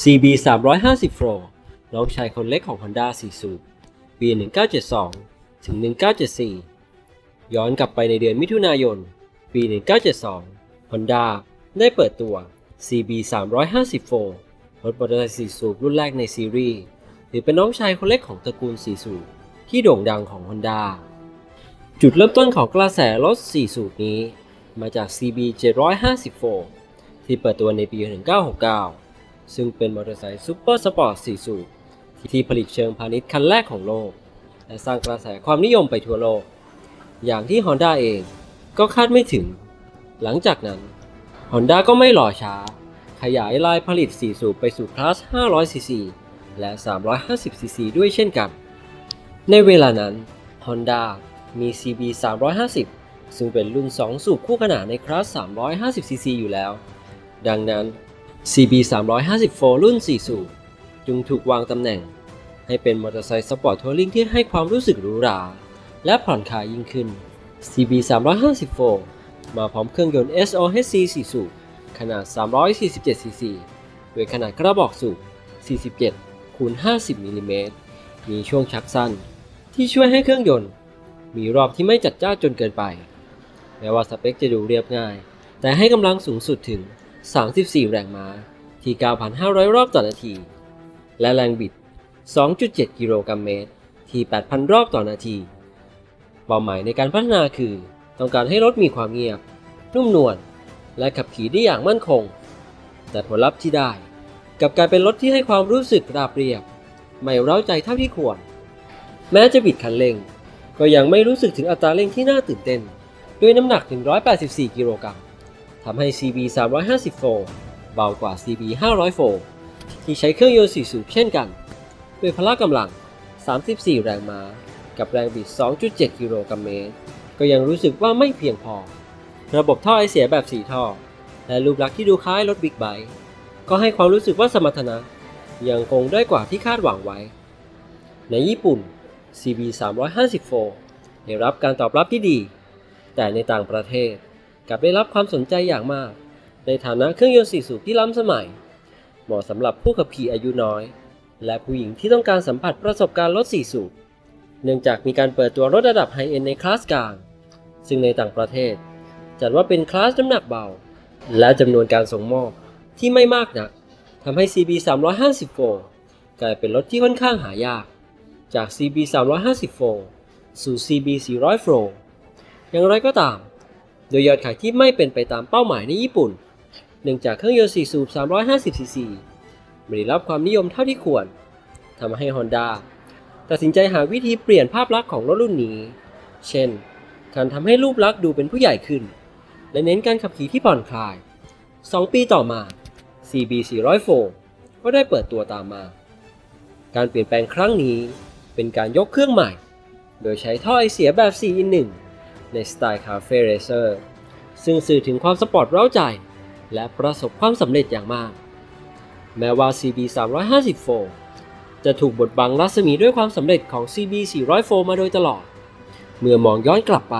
CB 350 Pro น้องชายคนเล็กของ Honda 4 สูบปี 1972 ถึง 1974 ย้อนกลับไปในเดือนมิถุนายน ปี 1972 Honda ได้เปิดตัว CB 350 Pro รถมอเตอร์ไซค์4สูบรุ่นแรกในซีรีส์ถือเป็นน้องชายคนเล็กของตระกูล 4 สูบที่โด่งดังของ Honda จุดเริ่มต้นของกระแสรถ 4 สูบนี้ มาจาก CB 750ที่เปิดตัวในปี 1969 ซึ่งเป็นมอเตอร์ไซค์ซูเปอร์สปอร์ต4สูบที่ผลิตเชิงพาณิชย์คันแรกของโลก และสร้างกระแสความนิยมไปทั่วโลก อย่างที่ Honda เองก็คาดไม่ถึง หลังจากนั้น Honda ก็ไม่รอช้า ขยายลายผลิต 4 สูบไปสู่คลาส 500cc และ 350cc ด้วยเช่นกัน ในเวลานั้น Honda มี CB 350 ซึ่งเป็นรุ่น 2 สูบคู่ขนานในคลาส 350cc อยู่แล้ว ดังนั้น CB 354รุ่น 4 สูบจึงถูกวางตำแหน่ง ให้เป็นมอเตอร์ไซค์สปอร์ตทัวริงที่ให้ความรู้สึกหรูหรา และผ่อนคลายยิ่งขึ้น CB 354มาพร้อมเครื่องยนต์ SOHC 4 สูบขนาด 347cc ด้วยขนาดกระบอกสูบ 47 คูณ 50 มิลลิเมตร มีช่วงชักสั้น ที่ช่วยให้เครื่องยนต์ มีรอบที่ไม่จัดจ้าจนเกินไป แม้ว่าสเปคจะดูเรียบง่าย แต่ให้กำลังสูงสุดถึง 34 แรงม้าที่ 9,500 รอบต่อนาที และแรงบิด 2.7 กิโลกรัมเมตร ที่ 8,000 รอบต่อนาที เป้าหมายในการพัฒนาคือ ต้องการให้รถมีความเงียบ นุ่มนวล และขับขี่ได้อย่างมั่นคง แต่ผลลัพธ์ที่ได้กับกายเป็นรถที่ให้ความรู้สึกราบเรียบ ไม่เร้าใจเท่าที่ควร แม้จะบิดคันเร่ง ก็ยังไม่รู้สึกถึงอัตราเร่งที่น่าตื่นเต้น ด้วยน้ำหนัก 184 กิโลกรัม ทำให้ CB 354เบากว่า CB 504ที่ใช้เครื่องยนต์4สูบเช่นกัน ด้วยพละกำลัง 34 แรงม้า กับแรงบิด 2.7 กิโลกรัมเมตร ก็ยังรู้สึกว่าไม่เพียงพอ ระบบท่อไอเสียแบบ4ท่อ และรูปลักษณ์ที่ดูคล้ายรถบิ๊กไบค์ก็ให้ความรู้สึกว่าสมรรถนะ ยังคงได้กว่าที่คาดหวังไว้ ในญี่ปุ่น CB 354ได้รับการตอบรับที่ดี แต่ในต่างประเทศ กลับได้รับความสนใจอย่างมาก ในฐานะเครื่องยนต์สี่สูบที่ล้ำสมัย เหมาะสำหรับผู้ขับขี่อายุน้อย และผู้หญิงที่ต้องการสัมผัสประสบการณ์รถสี่สูบเนื่องจากมีการเปิดตัวรถระดับไฮเอ็นในคลาสกลาง ซึ่งในต่างประเทศ จัดว่าเป็นคลาสน้ำหนักเบา และจำนวนการส่งมอบที่ไม่มากนักทำให้ CB 354กลายเป็นรถที่ค่อนข้างหายาก จาก CB 354สู่ CB 400 Pro อย่างไรก็ตาม โดยยอดขายที่ไม่เป็นไปตามเป้าหมายในญี่ปุ่น เนื่องจากเครื่องยนต์4สูบ 350cc ไม่ได้รับความนิยมเท่าที่ควรทำให้ Honda ตัดสินใจหาวิธีเปลี่ยนภาพลักษณ์ของรถรุ่นนี้ เช่น การทำให้รูปลักษณ์ดูเป็นผู้ใหญ่ขึ้น และเน้นการขับขี่ที่ผ่อนคลาย 2 ปีต่อมา CB 404ก็ได้เปิดตัวตามมา การเปลี่ยนแปลงครั้งนี้เป็นการยกเครื่องใหม่ โดยใช้ท่อไอเสียแบบ 4 in 1 ในสไตล์คาเฟ่เรเซอร์ซึ่งสื่อถึงความสปอร์ตเร้าใจ และประสบความสำเร็จอย่างมาก แม้ว่า CB 354จะถูกบดบังรัศมีด้วยความสำเร็จของ CB 404มาโดยตลอด เมื่อมองย้อนกลับไป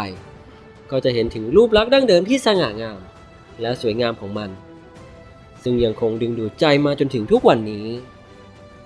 ก็จะเห็นถึงรูปลักษณ์ดั้งเดิมที่สง่างาม และสวยงามของมัน ซึ่งยังคงดึงดูดใจมาจนถึงทุกวันนี้